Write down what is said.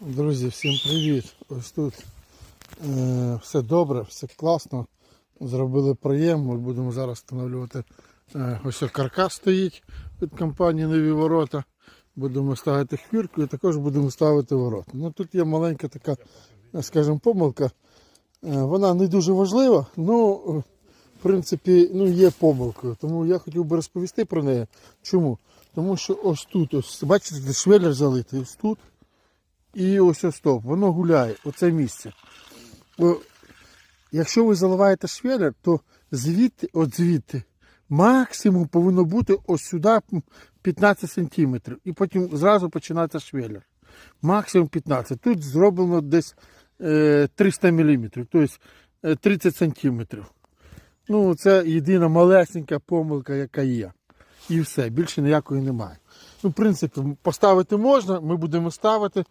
Друзі, всім привіт! Ось тут е, все добре, все класно. Зробили проєм. Будемо зараз встановлювати. Е, ось каркас стоїть від компанії Нові ворота. Будемо ставити хвірку і також будемо ставити ворота. Ну тут є маленька така, е, скажімо, помилка. Вона не дуже важлива, але в принципі ну, є помилкою. Тому я хотів би розповісти про неї. Чому? Тому що ось тут, ось, бачите, де швеллер залитий, ось тут. І ось ось стоп, воно гуляє, оце місце. Якщо ви заливаєте швеллер, то звідти, от звідти, максимум повинно бути ось сюди 15 см. І потім зразу починається швеллер. Максимум 15. Тут зроблено десь е, 300 мм, тобто е, 30 см. Ну, це єдина малесенька помилка, яка є. І все, більше ніякої немає. Ну, в принципі, поставити можна, ми будемо ставити.